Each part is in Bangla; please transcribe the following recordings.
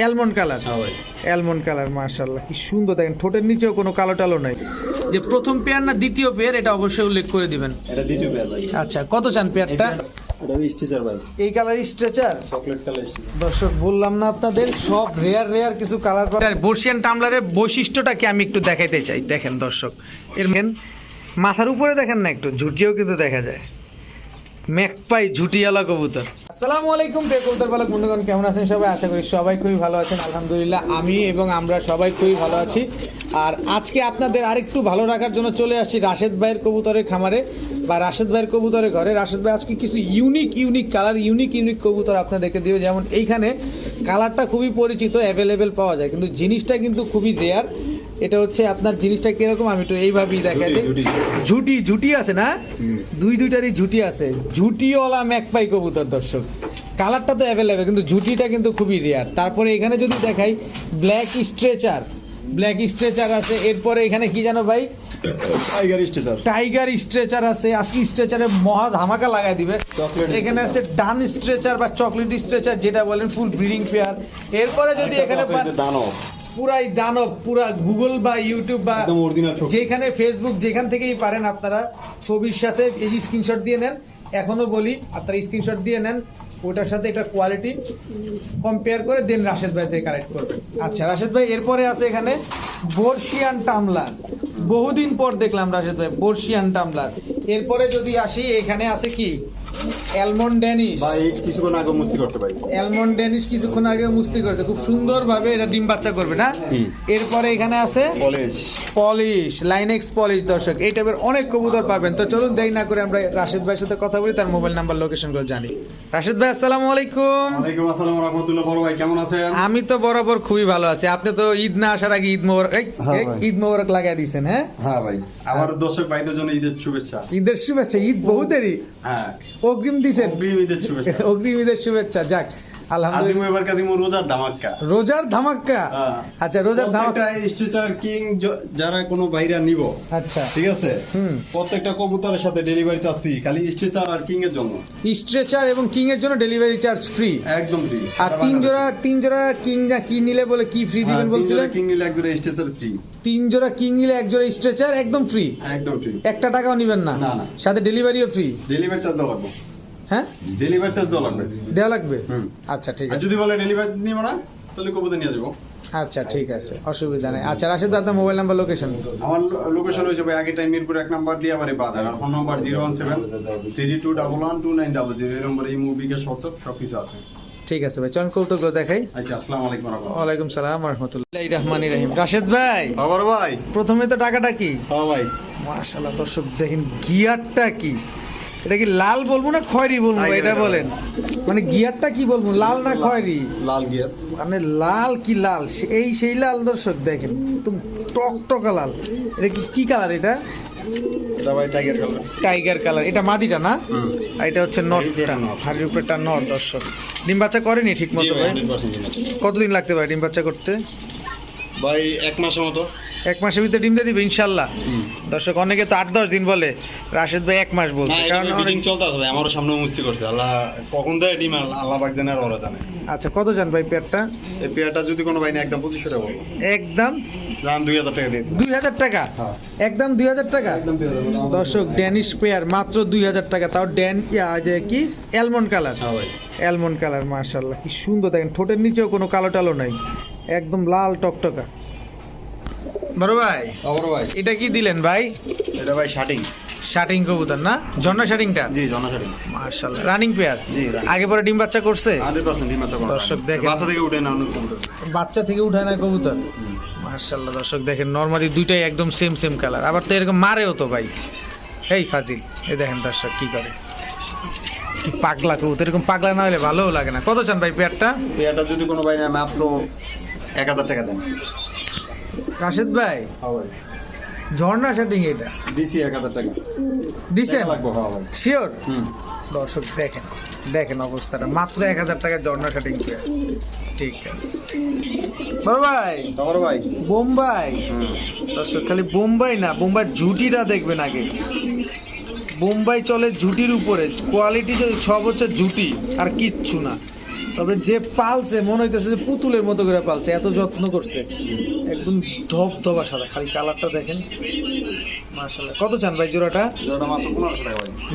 অ্যালমন্ড কালার অ্যালমন্ড কালার মার্শাল্লাহ কি সুন্দর। দেখেন ঠোঁটের নিচেও কোনো কালো টালো নাই। যে প্রথম পেয়ার না দ্বিতীয় পেয়ার এটা অবশ্যই উল্লেখ করে দিবেন। এটা দ্বিতীয় পেয়ার ভাই। আচ্ছা কত চান পেয়ারটা এটা স্টিচার ভাই। এই কালার স্ট্রেচার চকলেট কালার দর্শক বললাম না আপনাদের সব রেয়ার রেয়ার কিছু কালার বর্ষিয়ান টামলারের বৈশিষ্ট্যটাকে আমি একটু দেখাইতে চাই। দেখেন দর্শক এর মেন মাথার উপরে দেখেন না একটু ঝুটিও কিন্তু দেখা যায়। ম্যাকপাই ঝুটিয়ালা কবুতর। আসসালামু আলাইকুম পালক বন্ধুগণ, কেমন আছেন সবাই? আশা করি সবাই খুবই ভালো আছেন। আলহামদুলিল্লাহ, আমি এবং আমরা সবাই খুবই ভালো আছি। আর আজকে আপনাদের আরেকটু ভালো রাখার জন্য চলে আসি রাশেদ ভাইয়ের কবুতরের খামারে বা রাশেদ ভাইয়ের কবুতরের ঘরে। রাশেদ ভাই, আজকে কিছু unique unique colour unique unique কবুতর আপনাদেরকে দিবে। যেমন এইখানে কালারটা খুবই পরিচিত অ্যাভেলেবেল পাওয়া যায়। কিন্তু জিনিসটা কিন্তু খুবই রেয়ার এটা হচ্ছে আপনার জিনিসটা কীরকম? আমি একটু এইভাবেই দেখাই দিই। ঝুটি, ঝুটি আছে না? দুই দুইটারই ঝুটি আছে। ঝুটিওয়ালা ম্যাকপাই কবুতর দর্শক। কালারটা তো অ্যাভেলেবেল কিন্তু ঝুটিটা কিন্তু খুবই রেয়ার তারপরে এখানে যদি দেখাই ব্ল্যাক স্ট্রেচার ব্ল্যাক স্ট্রেচার আছে। এরপরে এখানে কি জানো ভাই? টাইগার স্ট্রেচার টাইগার স্ট্রেচার আছে। আজকে স্ট্রেচারে মহা ধামাকা লাগাই দিবে। এখানে আছে ডান স্ট্রেচার বা চকলেট স্ট্রেচার যেটা বলেন ফুল ব্রিডিং পেয়ার এরপরে যদি এখানে দানব। পুরাই দানব পুরা গুগল বা ইউটিউব বা যেখানে ফেসবুক যেখান থেকেই পারেন আপনারা ছবির সাথে এই স্ক্রিনশট দিয়ে নেন। এখনও বলি আপনারা স্ক্রিনশট দিয়ে নেন। ওটার সাথে এটা কোয়ালিটি কম্পেয়ার করে দেন রাশেদ ভাই থেকে কালেক্ট করবেন আচ্ছা রাশেদ ভাই এরপরে আছে এখানে বর্ষিয়ান টামলার। বহুদিন পর দেখলাম রাশেদ ভাই বর্ষিয়ান টামলার। এরপরে যদি আসি এখানে আছে কি? অ্যালমন্ড ড্যানিশ ভাই কিছুক্ষণ আগে মুস্তি করতে ভাই। অ্যালমন্ড ড্যানিশ কিছুক্ষণ আগে মুস্তি করেছে। খুব সুন্দরভাবে এটা ডিম বাচ্চা করবে না? এরপরে এখানে আছে কলেজ পলিশ লাইনেক্স পলিশ দর্শক। এই টাইপের অনেক কবুতর পাবেন। তো চলুন দেরি না করে আমরা রাশেদ ভাইয়ের সাথে কথা বলি তার মোবাইল নাম্বার লোকেশনগুলো জানি। রাশেদ ভাই আসসালামু আলাইকুম। ওয়ালাইকুম আসসালাম রহমতুল্লাহ বড় ভাই কেমন আছেন? আমি তো বরাবর খুবই ভালো আছি। আপনি তো ঈদ না আসার আগে ঈদ মোবারক হ্যাঁ। ঈদ মোবারক লাগাই দিয়েছেন হ্যাঁ? হ্যাঁ ভাই। আমার দর্শক ভাইদের জন্য ঈদের শুভেচ্ছা। ঈদের শুভেচ্ছা ঈদ বহু দেরি হ্যাঁ। অগ্রিম দিচ্ছেন অগ্রিম ঈদের শুভেচ্ছা। অগ্রিম ঈদের শুভেচ্ছা যাক। আলহামদুলিল্লাহ। আদিমু এবার কাদিমু রোজার ধামাক্কা। রোজার ধামাক্কা? হ্যাঁ। আচ্ছা রোজার ধামাক্কা প্রত্যেকটা কিং যারা কোনো বাইরা নিব আচ্ছা। ঠিক আছে। প্রত্যেকটা কবুতরের সাথে ডেলিভারি চার্জ ফ্রি খালি স্টিচার আর কিং এর জন্য। স্ট্রেচার এবং কিং এর জন্য ডেলিভারি চার্জ ফ্রি একদম ফ্রি আর তিন জোড়া তিন জোড়া কিং না কি নিলে বলে কি ফ্রি দিবেন বলছিলেন? কিং নিলে এক জোড়া স্টিচার ফ্রি তিন জোড়া কিং নিলে এক জোড়া স্ট্রেচার একদম ফ্রি একদম ফ্রি একটা টাকাও নিবেন না? না। সাথে ডেলিভারিও ফ্রি ডেলিভারি চার্জ লাগবে। হ্যাঁ? ডেলিভারি চার্জ দেওয়া লাগবে। দেওয়া লাগবে? আচ্ছা ঠিক আছে। যদি বলে ডেলিভারি নিব না তাহলে কবুতর নিয়ে যাব। আচ্ছা ঠিক আছে অসুবিধা নেই। আচ্ছা রাশেদ আপনার মোবাইল নাম্বার লোকেশন আমার লোকেশন হয়েছে ভাই আগে টাইম মিরপুর এক নাম্বার দিয়ে আমার বাজার আর phone number zero one seven three two double one two nine double zero এই নম্বরে এই মুভিকে হোয়াটসঅ্যাপ সব কিছু আছে। ঠিক আছে ভাই কৌতুকগুলো দেখাই। আচ্ছা আসসালামু আলাইকুম রহমতুল্লাহ। ওয়ালাইকুম সালাম রহমতুল্লাহ রহমান রাহিম। রাশেদ ভাই আবার ভাই? প্রথমে তো টাকাটা কি? হ্যাঁ ভাই। দর্শক দেখেন গিয়ারটা কি? এটা কি লাল বলব না খয়েরি বলব? এটা বলেন। মানে গিয়ারটা কি বলব? লাল না খয়েরি? লাল গিয়ার। মানে লাল কি লাল? এই সেই লাল দর্শক দেখেন একদম টকটকা লাল। এটা কি কি কালার এটা? টাইগার কালার টাইগার কালার এটা মাদিটা না? আর এটা হচ্ছে নটটা। হাড়ির উপরেটা নট দর্শক। ডিম বাচ্চা করেনি ঠিক মতো ভাই কতদিন লাগতে পারে ডিম বাচ্চা করতে? ভাই এক মাসের মতো। এক মাসের ভিতরে ডিম দিয়ে দিবে ইনশাল্লাহ। দর্শক অনেকে তো আট দশ দিন বলে রাশেদ ভাই এক মাস বলছে। কারণ বিডিং চলতে আছে ভাই আমারও সামনে মুস্তি করছে। আল্লাহ কখন দেয় ডিম আল্লাহ পাক জানে আর ওরা জানে। আচ্ছা কত জান ভাই পেয়ারটা? এই পেয়ারটা যদি কোনো ভাই না একদম পঁচিশশো টাকা বলব। একদম? দাম দুই হাজার টাকা দিয়ে দুই হাজার টাকা? হ্যাঁ। একদম দুই হাজার টাকা? একদম দুই হাজার টাকা। দর্শক ড্যানিশ পেয়ার মাত্র দুই হাজার টাকা। তাও ড্যান ইয়া, যে কি? অ্যালমন্ড কালার ভাই। অ্যালমন্ড কালার মার্শাল্লাহ কি সুন্দর। দেখেন ঠোঁটের নিচেও কোনো কালো টালো নাই। একদম লাল টকটকা। বড় ভাই? আবার ভাই। এটা কি দিলেন ভাই? এটা ভাই শার্টিং শার্টিং কবুতর না? ঝর্ণা শার্টিংটা জি জনা শার্টিং মার্শাল্লাহ রানিং পেয়ার জি, আগে পরে ডিম বাচ্চা করছে? হান্ড্রেড পার্সেন্ট ডিম আছে দর্শক দেখেন। বাচ্চা থেকে উঠে না কবুতর। বাচ্চা থেকে উঠায় না কবুতর? মার্শাল্লাহ দর্শক দেখেন নর্মালি দুইটাই একদম সেম সেম কালার আবার তো এরকম মারেও তো ভাই। এই ফাজিল। এই দেখেন দর্শক কি করে। কি পাগলা কবুতর। এরকম পাগলা না হলে ভালোও লাগে না। কত চান ভাই পেয়ারটা পেয়ারটা যদি কোনো ভাই না মাত্র এক হাজার টাকা দেন। রাশেদ ভাই ঝর্ণা শার্টিং এটা। দিছি এক হাজার টাকা। দিছেন? শিওর দর্শক দেখেন দেখেন অবস্থাটা। মাত্র এক হাজার টাকা ঝর্ণা পেয়ার ঠিক আছে। বড় ভাই ভাই। বোম্বাই। দর্শক খালি বোম্বাই না বোম্বাই ঝুটিটা দেখবেন আগে। বোম্বাই চলে ঝুটির উপরে। কোয়ালিটি সব হচ্ছে ঝুটি আর কিচ্ছু না। তবে যে পালছে মনে হইতেছে যে পুতুলের মতো করে পালছে এত যত্ন করছে। একদম ধপ ধবা সাদা খালি কালারটা দেখেন। কত চান ভাই জোড়াটা?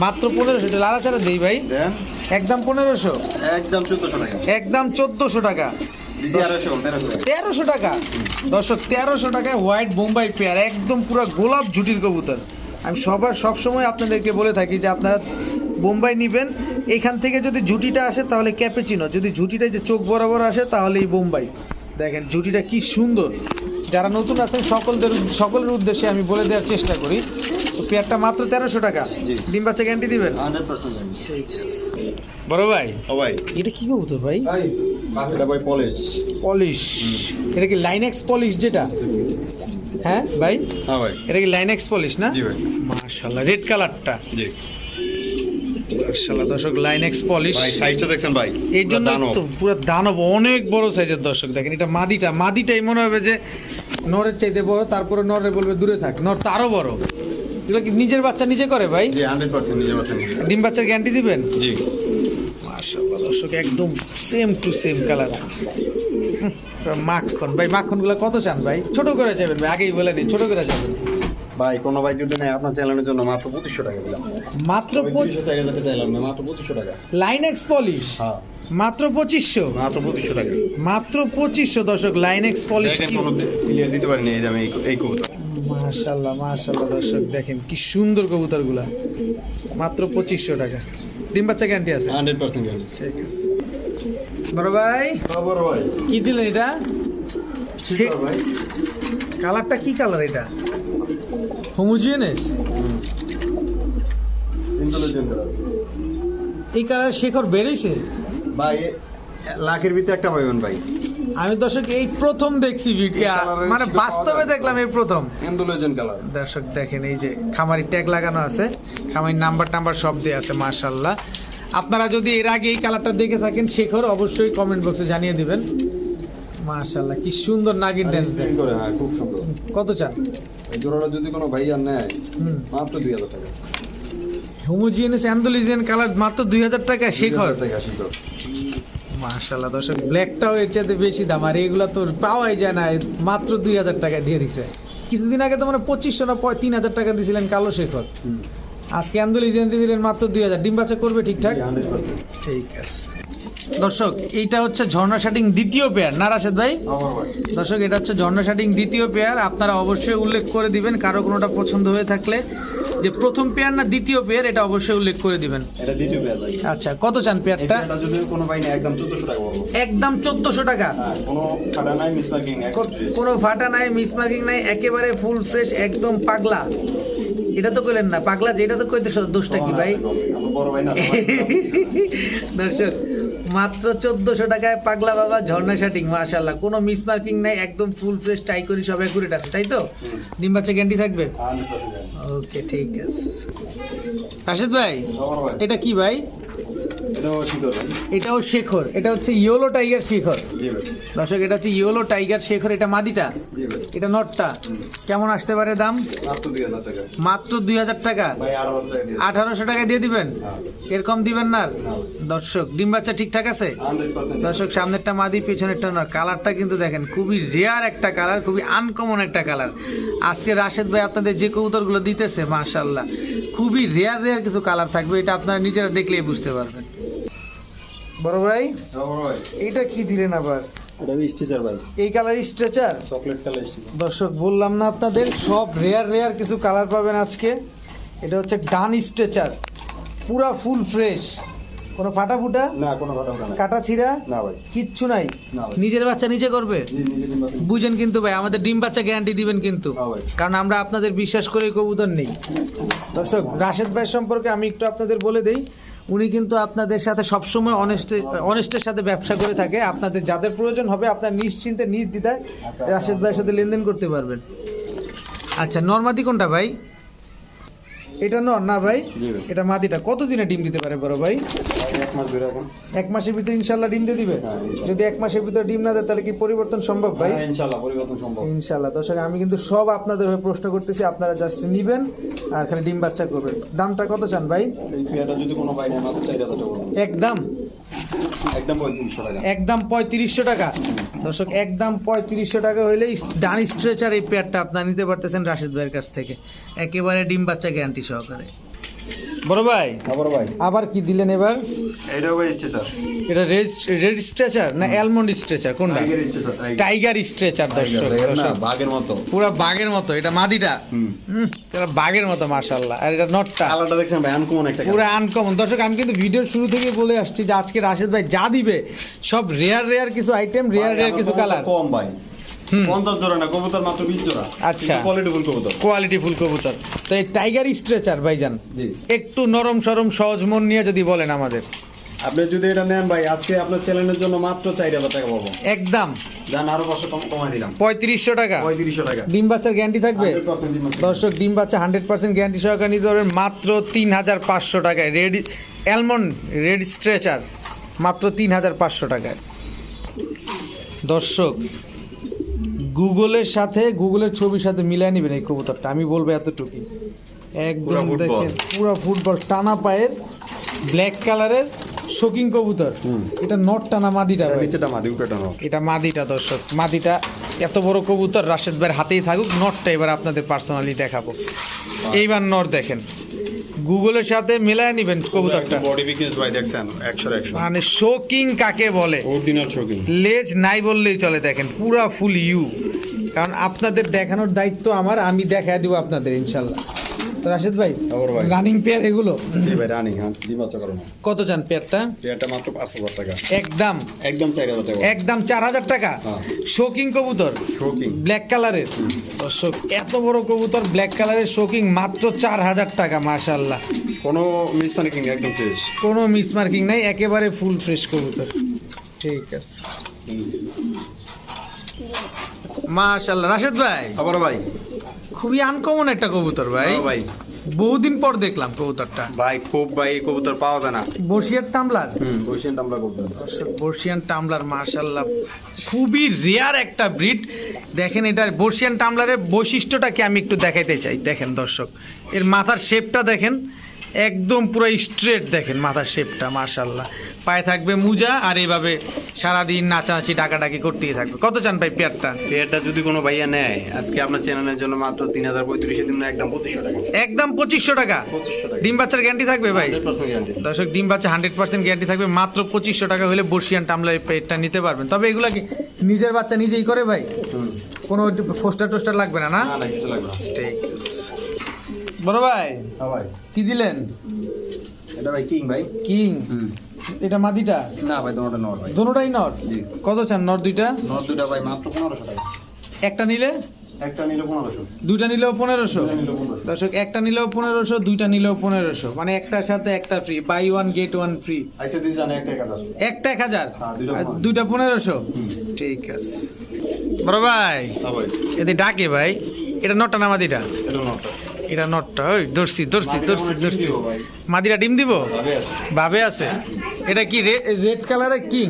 মাত্র পনেরোশো টাকা পনেরোশো চারা দেই ভাই? একদম পনেরোশো? একদম চোদ্দশো টাকা। একদম চোদ্দোশো টাকা। তেরোশো। টাকা? দর্শক তেরোশো টাকায় হোয়াইট বোম্বাই পেয়ার একদম পুরো গোলাপ ঝুটির কবুতর। আমি সবার সব সময় আপনাদেরকে বলে থাকি যে আপনারা বোম্বাই নেবেন এখান থেকে যদি ঝুটিটা আসে তাহলে ক্যাপেচিনো যদি ঝুটিটা যে চোখ বরাবর আসে তাহলে এই বোম্বাই। দেখেন ঝুটিটা কি সুন্দর। যারা নতুন আছেন সকলদের সকলের উদ্দেশ্যে আমি বলে দেওয়ার চেষ্টা করি। তো পেয়ারটা মাত্র তেরোশো টাকা। ডিম বাচ্চা গ্যারান্টি দিবেন? বড় ভাই? ও ভাই। এটা কি কবুতর ভাই? এটা ভাই পলিশ। পলিশ। এটা কি লাইনেক্স পলিশ যেটা? হ্যাঁ ভাই? হ্যাঁ ভাই। এটা কি লাইনেক্স পলিশ না? জি ভাই। মাশাআল্লাহ রেড কালারটা জি। মাশাআল্লাহ দর্শক লাইনেক্স পলিশ ভাই সাইজটা দেখছেন ভাই? এই জন্য। তো পুরো দানব অনেক বড় সাইজের দর্শক দেখেন এটা মাদিটা। মাদিটাই মনে হবে যে নরের চাইতে বড় তারপরে নরে বলবে দূরে থাক। নর তো আরও বড়। এগুলো কি নিজের বাচ্চা নিজে করে ভাই? জি হান্ড্রেড পার্সেন্ট নিজে পাচ্ছেন ডিম বাচ্চার গ্যারান্টি দিবেন? জি। মাশাআল্লাহ দর্শক একদম সেম টু সেম কালার মাখন। ভাই মাখনগুলো কত চান ভাই? ছোট করে যাবেন ভাই আগেই বলে নিই ছোট করে যাবেন ভাই কোনো ভাই যদি নেয় আপনার চ্যানেলের জন্য মাত্র পঁচিশশো টাকা দিলাম। মাত্র দুইশো চার হাজার চাইলাম না মাত্র পঁচিশশো টাকা। লাইনেক্স পলিশ হ্যাঁ। মাত্র পঁচিশশো? মাত্র পঁচিশশো টাকা। মাত্র পঁচিশশো দর্শক লাইনেক্স পলিশ ক্লিয়ার দিতে পারিনি এই দামে এই কবুতর। মাশাল্লাহ মাশাল্লাহ দর্শক দেখেন কি সুন্দর কবুতরগুলা। মাত্র পঁচিশশো টাকা। ডিম বাচ্চা গ্যারান্টি আছে? হান্ড্রেড পার্সেন্ট ঠিক আছে। বড় ভাই? খবর ভাই। কি দিলেন এটা? ভাই? কালারটা কি কালার এটা? হোমোজিনিয়াস। ইন্টেলিজেন্ট এই কালার শেখর বেরোইছে ভাই লাখের ভিতরে একটা পাইবেন ভাই। আমি দর্শক এই প্রথম দেখছি ভিডিও মানে বাস্তবে দেখলাম এই প্রথম। Intelligent colour. দর্শক দেখেন এই যে খামারি ট্যাগ লাগানো আছে। খামারি নাম্বার টাম্বার সব দিয়ে আছে মার্শাল্লাহ আপনারা যদি এর আগে এই কালারটা দেখে থাকেন শেখর অবশ্যই কমেন্ট বক্সে জানিয়ে দিবেন। মার্শাল্লাহ কি সুন্দর নাগিন ড্যান্স দেন করে হ্যাঁ খুব সুন্দর। কত চান? এই জোড়াটা যদি কোনো ভাইয়া নেয় মাত্র দুই হাজার টাকা। হোমোজিনিয়াস অ্যান্ডোলিজিয়ান কালার মাত্র দুই হাজার টাকা শেখর। 2000 টাকা শিখর। মার্শাল্লাহ দর্শক ব্ল্যাকটাও এর চাইতে বেশি দাম আর এগুলো তো পাওয়াই যায় না মাত্র দুই হাজার টাকা দিয়ে দিছে। কিছুদিন আগে তো মানে পঁচিশশো না তিন হাজার টাকা দিয়েছিলেন কালো শেখর। আজকে অ্যান্ডোলিজিয়ান দিয়ে দিলেন মাত্র দুই হাজার। ডিম বাচ্চা করবে ঠিকঠাক? ঠিক আছে। দর্শক এইটা হচ্ছে ঝর্ণা শাটিং দ্বিতীয় পেয়ার। না রাশেদ ভাই? দর্শক এটা হচ্ছে ঝর্ণা শাটিং দ্বিতীয় পেয়ার। আপনারা অবশ্যই উল্লেখ করে দিবেন কারও কোনোটা পছন্দ হয়ে থাকলে। যে প্রথম পেয়ার না দ্বিতীয় পেয়ার এটা অবশ্যই উল্লেখ করে দিবেন। এটা দ্বিতীয় পেয়ার ভাই। আচ্ছা কত চান পেয়ারটা? পেয়ারটা যদি কোনো ভাই নেয় একদম চোদ্দশো টাকা বলব। একদম চোদ্দশো টাকা। হ্যাঁ কোনো ফাটা নাই মিস পার্কিং কোনো ফাটা নাই মিসমার্কিং নাই একেবারে ফুল ফ্রেশ একদম পাগলা। এটা তো কইলেন না পাগলা যে এটা তো কইতে দোষটা কি ভাই? দর্শক মাত্র চোদ্দশো টাকায় পাগলা বাবা ঝর্ণা শাটিং মাশাল্লাহ কোনো মিস মার্কিং নাই একদম ফুল ফ্রেশ টাই করি সব অ্যাকুরেট আছে তাই তো? ডিম বাচ্চা গ্যারান্টি থাকবে? ওকে ঠিক আছে। রাশেদ ভাই। এটা কি ভাই? এটাও শিখর এটা হচ্ছে ইয়োলো টাইগার শেখর। দর্শক এটা হচ্ছে ইয়োলো টাইগার শেখর এটা মাদিটা। এটা নটটা। কেমন আসতে পারে দাম? মাত্র দুই হাজার টাকা। আঠারোশো টাকা দিয়ে দিবেন? হ্যাঁ। এরকম দিবেন না দর্শক ডিম বাচ্চা ঠিকঠাক আছে? দর্শক সামনেরটা মাদি পেছনেরটা না কালারটা কিন্তু দেখেন খুবই রেয়ার একটা কালার খুবই আনকমন একটা কালার। আজকে রাশেদ ভাই আপনাদের যে কবুতরগুলো দিতেছে মাশাল্লাহ খুবই রেয়ার রেয়ার কিছু কালার থাকবে এটা আপনারা নিজেরা দেখলেই বুঝতে পারবেন। বড় ভাই? এইটা কি দিলেন আবার? এটা স্টিচার ভাই। এই কালার স্ট্রেচার চকলেট কালার দর্শক বললাম না আপনাদের সব রেয়ার রেয়ার কিছু কালার পাবেন আজকে। এটা হচ্ছে ডান স্ট্রেচার পুরা ফুল ফ্রেশ কোনো ফাটা ফুটা না কোনো ঘটনা না কাটা ছিঁড়া? না ভাই। কিচ্ছু নাই। না নিজের বাচ্চা নিজে করবে? বুঝেন কিন্তু ভাই আমাদের ডিম বাচ্চা গ্যারান্টি দিবেন কিন্তু। কারণ আমরা আপনাদের বিশ্বাস করে কবুতর নেই। দর্শক রাশেদ ভাই সম্পর্কে আমি একটু আপনাদের বলে দেই। উনি কিন্তু আপনাদের সাথে সবসময় অনেস্ট অনেস্টের সাথে ব্যবসা করে থাকে। আপনাদের যাদের প্রয়োজন হবে, আপনার নিশ্চিন্তে, নির্দ্বিধায় রাশেদ ভাইয়ের সাথে লেনদেন করতে পারবেন। আচ্ছা নর্মাদি কোনটা ভাই? এটা নর না ভাই? এটা মাদিটা। কতদিনে ডিম দিতে পারে বড় ভাই? এক মাস এক মাসের ভিতরে ইনশাল্লাহ ডিম দিয়ে দিবে? হ্যাঁ, যদি এক মাসের ভিতরে ডিম না দেয় তাহলে কি পরিবর্তন সম্ভব ভাই? হ্যাঁ, ইনশাল্লাহ পরিবর্তন সম্ভব। ইনশাল্লাহ। দর্শক আমি কিন্তু সব আপনাদের হয়ে প্রশ্ন করতেছি আপনারা জাস্ট নিবেন আর খালি ডিম বাচ্চা করবেন। দামটা কত চান ভাই? যদি কোনো ভাই একদম। একদম পঁয়ত্রিশশো টাকা। একদম পঁয়ত্রিশশো টাকা। ডান স্ট্রেচার এই নিতে পারতেছেন কাছ থেকে। একেবারে ডিম বাচ্চা গ্যারান্টি সহকারে। বড় ভাই? আবার ভাই। আবার কি দিলেন এবার? এটাও ভাই স্টেচার এটা রেড স্ট্রেচার না অ্যালমন্ড স্ট্রেচার কোনটা? টাইগার স্ট্রেচার দর্শক বাঘের মতো। পুরো বাঘের মতো এটা মাদিটা? হুম। এটা বাঘের মতো মাশাল্লাহ আর এটা নটটা কালারটা দেখছেন ভাই আনকমন একটা পুরো আনকমন দর্শক আমি কিন্তু ভিডিওর শুরু থেকে বলে আসছি যে আজকে রাশেদ ভাই যা দিবে সব রেয়ার রেয়ার কিছু আইটেম রেয়ার রেয়ার কিছু কালার কম ভাই। পঞ্চাশ জোড়া না কবুতর মাত্র বিশ জোড়া। আচ্ছা। কোয়ালিটি ফুল কবুতর। কোয়ালিটি ফুল কবুতর। তো এই টাইগার স্ট্রেচার ভাইজান একটু নরম সরম সহজ মন নিয়ে যদি বলেন আমাদের। আপনি যদি এটা নেন ভাই আজকে আপনার চ্যানেলের জন্য মাত্র চার হাজার টাকা পাবো। একদম। যান আরও পাঁচশো কমাই দিলাম। পঁয়ত্রিশশো টাকা। পঁয়ত্রিশশো টাকা। ডিম বাচ্চার গ্যারান্টি থাকবে? 100% ডিম বাচ্চা। দর্শক ডিম বাচ্চা হান্ড্রেড পার্সেন্ট গ্যারান্টি সহকারে নিতে পারবেন মাত্র তিন হাজার পাঁচশো টাকায়। রেড অ্যালমন্ড রেড স্ট্রেচার মাত্র তিন হাজার পাঁচশো টাকায়। দর্শক গুগলের সাথে গুগলের ছবির সাথে মিলাই নেবেন এই কবুতরটা। আমি বলব এতটুকুই। পুরা একদম দেখেন পুরো ফুটবল টানা পায়ের ব্ল্যাক কালারের শোকিং কবুতর। এটা নট টানা মাদিটা ভাই। নিচেটা মাদি উপরেটা নয় এটা মাদিটা দর্শক। মাদিটা এত বড় কবুতর রাশেদ ভাইয়ের হাতেই থাকুক নটটা এবার আপনাদের পার্সোনালি দেখাবো। এইবার নট দেখেন। গুগলের সাথে মিলায় নেবেন কবুতরটা। বডি বিকনেস ভাই দেখছেন মানে শোকিং কাকে বলে? অরিজিনাল শোকিং লেজ নাই বললেই চলে দেখেন পুরা ফুল ইউ। কারণ আপনাদের দেখানোর দায়িত্ব আমার আমি দেখা দিব আপনাদের ইনশাল্লাহ। তো রাশেদ ভাই। রানিং পেয়ার এগুলো? জি ভাই রানিং হ্যাঁ ডিম বাচ্চা করো কত চান পেয়ারটা এটা মাত্র পাঁচ হাজার টাকা। একদম। একদম চার হাজার টাকা। একদম চার হাজার টাকা। হ্যাঁ। শোকিং কবুতর। শোকিং ব্ল্যাক কালারের দর্শক এত বড় কবুতর ব্ল্যাক কালারের শোকিং মাত্র চার হাজার টাকা মাশাল্লাহ কোনো মিস মানে কিং একদম ফ্রেশ কোনো মিস মার্কিং নাই একেবারে ফুল ফ্রেশ কবুতর। ঠিক আছে। মাশাল্লাহ রাশেদ ভাই। আবার ভাই। খুবই আনকমন একটা কবুতর ভাই। ভাই। বহুদিন পর দেখলাম কবুতরটা। ভাই খুব ভাই এই কবুতর পাওয়া যায় না। বর্ষিয়ান টামলার? হুম বর্ষিয়ান টামলার কবুতর। বর্ষিয়ান টামলার মার্শাল্লাহ খুবই রেয়ার একটা ব্রিড দেখেন এটার বর্ষিয়ান টামলারের বৈশিষ্ট্যটাকে আমি একটু দেখাইতে চাই। দেখেন দর্শক এর মাথার শেপটা দেখেন। একদম পুরো স্ট্রেট দেখেন মাথার শেপটা মার্শাল্লাহ পায়ে থাকবে মুজা আর এইভাবে সারাদিন নাচানাচি ডাকাডাকি করতেই থাকবে। কত চান ভাই পেয়ারটা? এটা যদি কোনো ভাইয়া নেয় আজকে আপনার চ্যানেলের জন্য মাত্র তিন হাজার পঁয়ত্রিশে দিন একদম পঁচিশশো টাকা। একদম পঁচিশশো টাকা? ডিম বাচ্চার গ্যারান্টি থাকবে ভাই? দর্শক ডিম বাচ্চা হান্ড্রেড পার্সেন্ট গ্যারান্টি থাকবে। মাত্র পঁচিশশো টাকা হলে বর্ষিয়ান টামলার পেটটা নিতে পারবেন। তবে এগুলা কি নিজের বাচ্চা নিজেই করে ভাই? কোনো পোস্টার টোস্টার লাগবে না না? না না কিছু লাগবে না। ঠিক আছে। বড় ভাই হ্যাঁ ভাই। কি দিলেন? এটা ভাই কিং ভাই। কিং? এটা মাদিটা? না ভাই তোমারটা নর ভাই। দোনোটাই নর কত চান নর দুইটা? নর দুটা ভাই মাত্র পনেরোশো টাকা। একটা নিলে? একটা নিলে পনেরোশো। দুইটা নিলেও পনেরোশো? দর্শক একটা নিলেও পনেরোশো দুইটা নিলেও পনেরোশো। মানে একটার সাথে একটা free buy one get one free একটা এক হাজার। হ্যাঁ, দুইটা। দুইটা পনেরোশো? ঠিক আছে। বড় ভাই হ্যাঁ এতে ডাকে ভাই। এটা নটটা না মাদিটা? এটা নরটা এটা নটটা ওই ধরছি ধরছি ধরছি ধরছি ডিম দিব ভাই। মাদিরা ডিম দিব? ভাবে আছে। এটা কি রেড কালারের কিং?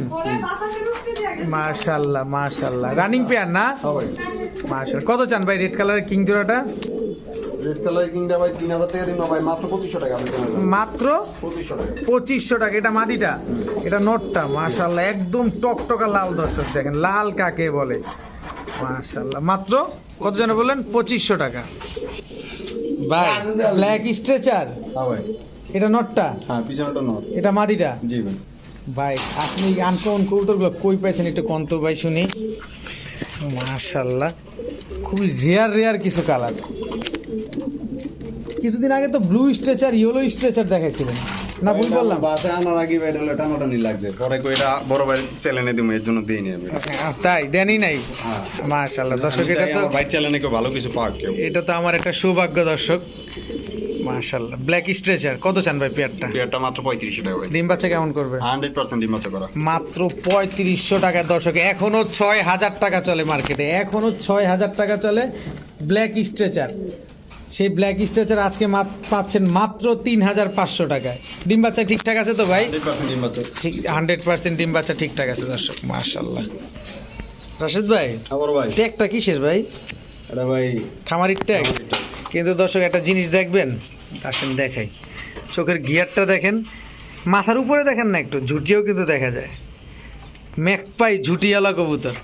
মাশাল্লাহ মাশাল্লাহ। রানিং পেয়ার না? হ্যাঁ মাশাল কত চান ভাই রেড কালারের কিং জোড়াটা? মাত্র পঁচিশশো টাকা পঁচিশশো এটা মাদিটা? এটা নোটটা মাশাল্লাহ। একদম টকটকা লাল দর্শক দেখেন। লাল কাকে বলে? মাশাল্লাহ। মাত্র? কত জন বললেন? পঁচিশশো টাকা। ভাই ব্ল্যাক স্ট্রেচার এটা নটটা হ্যাঁ পিছনটা নট এটা মাদিটা? জি ভাই। ভাই আপনি আনকমন কবুতরগুলো কই পাইছেন একটু কন্ত ভাই শুনি। মাশাল্লাহ খুবই রেয়ার রেয়ার কিছু কালার কিছুদিন আগে তো ব্লু স্ট্রেচার ইয়েলো স্ট্রেচার দেখাইছিলেন। না ভুল বললাম। বাসায় আনার আগে ভাই এটা টানাটানি লাগছে। পরে কই এটা বড় ভাই চ্যানেলে দিমু এর জন্য দিইনি আমি। তাই দেনই নাই। হ্যাঁ। মাশাল্লাহ দর্শক এটা তো ভাই চ্যানেলে কেউ ভালো কিছু পাক কেউ। এটা তো আমার একটা সৌভাগ্য দর্শক। মাশাল্লাহ ব্ল্যাক স্ট্রেচার কত চান ভাই পেয়ারটা? পেয়ারটা মাত্র পঁয়ত্রিশশো টাকা ভাই। ডিম বাচ্চা কেমন করবে? হান্ড্রেড পার্সেন্ট ডিম বাচ্চা করা। মাত্র পঁয়ত্রিশশো টাকার দর্শক এখনও ছয় হাজার টাকা চলে মার্কেটে এখনও ছয় হাজার টাকা চলে ব্ল্যাক স্ট্রেচার সেই ব্ল্যাক স্ট্রেচার আজকে পাচ্ছেন মাত্র তিন হাজার পাঁচশো টাকায়। ডিম বাচ্চা ঠিকঠাক আছে তো ভাই? হান্ড্রেড পার্সেন্ট ডিম বাচ্চা। ঠিক হান্ড্রেড পার্সেন্ট ডিম বাচ্চা ঠিকঠাক আছে দর্শক মার্শাল্লাহ রাশেদ ভাই ভাই। ট্যাগটা কিসের ভাই? এটা ভাই খামারির ট্যাগ কিন্তু দর্শক একটা জিনিস দেখবেন? আসেন দেখাই। চোখের গিয়ারটা দেখেন। মাথার উপরে দেখেন না একটু ঝুটিও কিন্তু দেখা যায়। ম্যাকপাই ঝুটিওয়ালা কবুতর।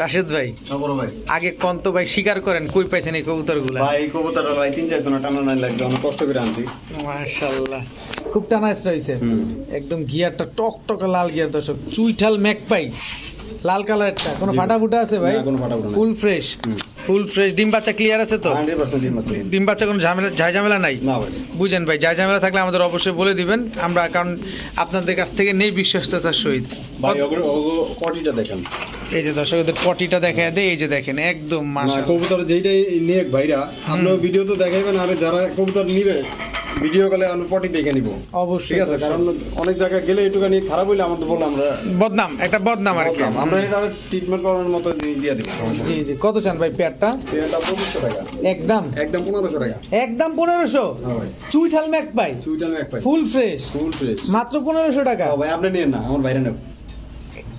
রাশেদ ভাই বড় ভাই। আগে কন্ত ভাই স্বীকার করেন কই পাইছেন এই কবুতরগুলো? ভাই এই কবুতরটা ভাই তিন চার দিন টানা নাই লাগছে অনেক কষ্ট করে আনছি। মাশাল্লাহ। খুব টানা রয়েছে। একদম গিয়ারটা টক টক লাল গিয়ার দর্শক। চুইঠাল ম্যাকপাই লাল কালারটা। কোনো ফাটা ফুটা আছে ভাই। Full fresh. Full fresh. ডিম বাচ্চা ক্লিয়ার আছে তো? ডিম বাচ্চা কোনো ঝামেলা ঝাই ঝামেলা নাই? না ভাই। বুঝেন ভাই যা ঝামেলা থাকলে আমাদের অবশ্যই বলে দিবেন। আমরা কারণ আপনাদের কাছ থেকে নেই বিশ্বস্ততার সহিত। ভাই দেখেন। এই যে দর্শকদের পটিটা দেখা দেয় এই যে দেখেন একদম কবুতর যেইটাই নিয়ে ভাইরা আপনার ভিডিও তো দেখাইবেন আর যারা কবুতর নিবে ভিডিও কলে আমরা পটি দেখে নিব। অবশ্যই ঠিক আছে? কারণ অনেক জায়গায় গেলে একটুখানি খারাপ হইলে আমাদের বললে আমরা বদনাম একটা বদনাম আর কি। আমরা এটা ট্রিটমেন্ট করানোর মতো জিনিস দিয়ে দিব জি জি। কত চান ভাই পেয়ারটা? এটা পঁচিশশো টাকা। একদম। একদম পনেরোশো টাকা। একদম পনেরোশো? হ্যাঁ ভাই। চুইঠাল ম্যাক পাই চুইটাল এক পাই ফুল ফ্রেশ? Full fresh. মাত্র পনেরোশো টাকা? ভাই আপনি নিন না আমার বাইরে নেব।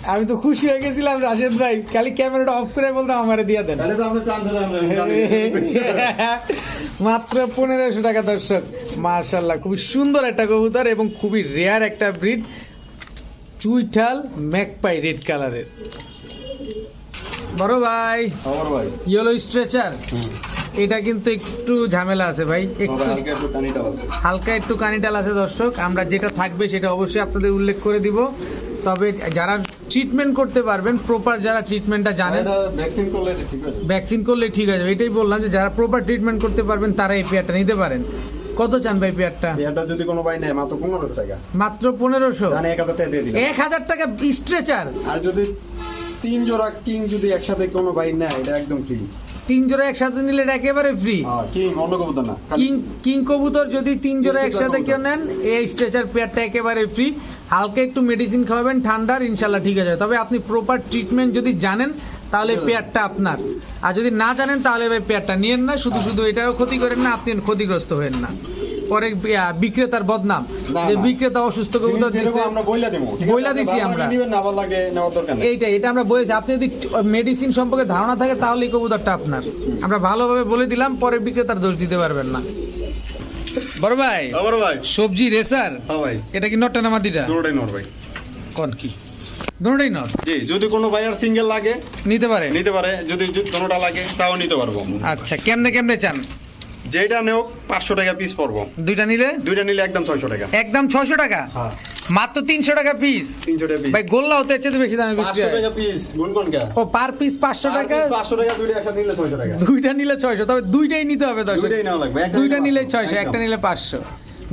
আমি তো খুশি হয়ে গেছিলাম রাশেদ ভাই। খালি ক্যামেরাটা অফ করে বলতাম আমারে দিয়ে দেন। মাত্র পনেরোশো টাকা দর্শক। মার্শাল্লাহ খুবই সুন্দর একটা কবুতর এবং খুবই রেয়ার একটা ব্রিড চুইঠাল ম্যাকপাই রেড কালারের বড় ভাই ভাই। ইয়েলো স্ট্রেচার এটা কিন্তু একটু ঝামেলা আছে ভাই। একটু হালকা একটু টানিটাও হালকা একটু কানিটাল আছে দর্শক। আমরা যেটা থাকবে সেটা অবশ্যই আপনাদের উল্লেখ করে দিব। তবে যারা ট্রিটমেন্ট করতে পারবেন প্রপার যারা ট্রিটমেন্টটা জানেন। ভ্যাকসিন করলে ঠিক আছে ভ্যাকসিন করলে ঠিক আছে এটাই বললাম যে যারা প্রপার ট্রিটমেন্ট করতে পারবেন তারা এই পেয়ারটা নিতে পারেন। কত চান ভাই পেয়ারটা? পেয়ারটা যদি কোনো ভাই নেয় মাত্র পনেরোশো টাকা। মাত্র পনেরোশো? মানে এক হাজার টাকা দিয়ে দিলাম। এক হাজার টাকা স্ট্রেচার আর যদি তিন জোড়া কিং যদি একসাথে কোনো ভাই নেয় এটা একদম ফ্রি তিন জোড়া একসাথে নিলে এটা একেবারে ফ্রি কিং কবুতর খালি- কিং কবুতর যদি তিন জোড়া একসাথে কেউ নেন এই স্ট্রেচার পেয়ারটা একেবারে ফ্রি হালকা একটু মেডিসিন খাওয়াবেন ঠান্ডার ইনশাল্লাহ ঠিক আছে। তবে আপনি প্রপার ট্রিটমেন্ট যদি জানেন তাহলে। পেয়ারটা আপনার। আর যদি না জানেন তাহলে ভাই পেয়ারটা নিয়েন না। শুধু শুধু এটাও ক্ষতি করেন না আপনি ক্ষতিগ্রস্ত হবেন না। পরে বিক্রেতার বদনাম। যে বিক্রেতা অসুস্থ কবুতর আমরা বইলা দিছি আমরা। এইটা এটা আমরা বলেছি। আপনি যদি মেডিসিন সম্পর্কে ধারণা থাকে তাহলে এই কবুতরটা আপনার। আমরা ভালোভাবে বলে দিলাম পরে বিক্রেতার দোষ দিতে পারবেন না। বড় ভাই ভাই। সবজি রেসার? হ্যাঁ ভাই। এটা কি নটটা না মাদিটা? দুটোটাই নর ভাই। কোন কি? জি যদি কোনো ভাইয়ার সিঙ্গেল লাগে নিতে পারে? নিতে পারে। যদি দুটোটা লাগে তাও নিতে পারব। আচ্ছা কেমনে কেমনে চান? যেটা নেও পাঁচশো টাকা পিস পড়ব। দুইটা নিলে? দুইটা নিলে একদম ছয়শো টাকা। একদম ছয়শো টাকা? হ্যাঁ। মাত্র তিনশো টাকা পিস তিনশো টাকা পিস ভাই গোল্লা হতে হচ্ছে বেশি দামে বিক্রি হয়। টাকা পিস কা? ও পার পিস পাঁচশো টাকা? পাঁচশো টাকা দুইটা একসাথে নিলে ছয়শো টাকা। দুইটা নিলে ছয়শো তবে দুইটাই নিতে হবে দশ দুইটাই নেওয়া লাগবে দুইটা নিলে। ছয়শো। একটা নিলে পাঁচশো।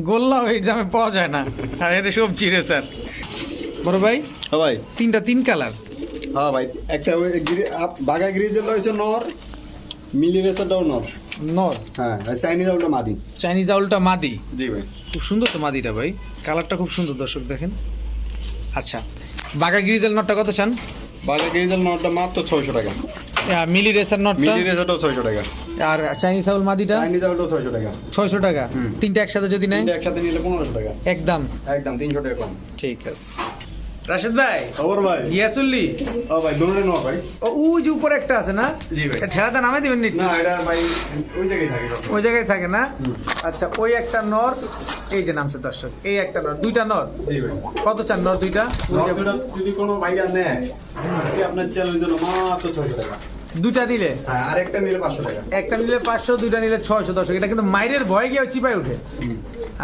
গোল্লা এই দামে পাওয়া যায় না। আর এটা সবজি রে স্যার। বড় ভাই? হ্যাঁ ভাই। তিনটা তিন কালার। হ্যাঁ ভাই একটা ওই বাঘা গ্রিজের রয়েছে নর মিলি রেসারটাও নর। নর? হ্যাঁ চাইনিজ ওটা মাদি। চাইনিজ আউলটা মাদি? জি ভাই। খুব সুন্দর তো মাদিটা ভাই। কালারটা খুব সুন্দর দর্শক দেখেন। আচ্ছা বাগা গ্রিজেল নটটা কত চান? বাঘা গ্রিজের নরটা মাত্র ছয়শো টাকা। মিলি রেসার নটটা মিলি রেসারটাও ছয়শো টাকা। আর চাইনিজ আউল মাদিটা? চাইনিজ ওটাও ছয়শো টাকা। ছয়শো টাকা। তিনটা একসাথে যদি নেয়? একসাথে নিলে পনেরোশো টাকা। একদম। একদম তিনশো টাকা কম। ঠিক আছে। রাশেদ ভাই খবর ভাই? গিয়াসুল্লি। ও ভাই দৌড়ে নো ভাই। ও উ যে উপরে একটা আছে না? জি ভাই। এটা ঠেলাতে নামে দিবেন নি না এটা ভাই ওই জায়গায় থাকে ওই জায়গায় থাকে না? আচ্ছা ওই একটা নর এই যে নামছে দর্শক এই একটা নর দুইটা নর? জি ভাই। কত চান নর দুইটা? ওই যদি কোনো ভাইয়া নেয় আজকে আপনার চ্যানেলের জন্য মাত্র ছয়শো টাকা। দুইটা নিলে? হ্যাঁ আরেকটা নিলে পাঁচশো টাকা। একটা নিলে পাঁচশো দুইটা নিলে ছয়শো দশ এটা কিন্তু মাইরের ভয় গিয়ে চিপাই উঠে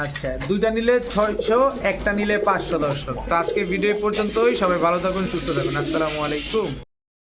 আচ্ছা দুইটা নিলে ছয়শো একটা নিলে পাঁচশো দর্শক তো আজকে ভিডিও পর্যন্তই। সবাই ভালো থাকুন সুস্থ থাকুন। আসসালামু আলাইকুম।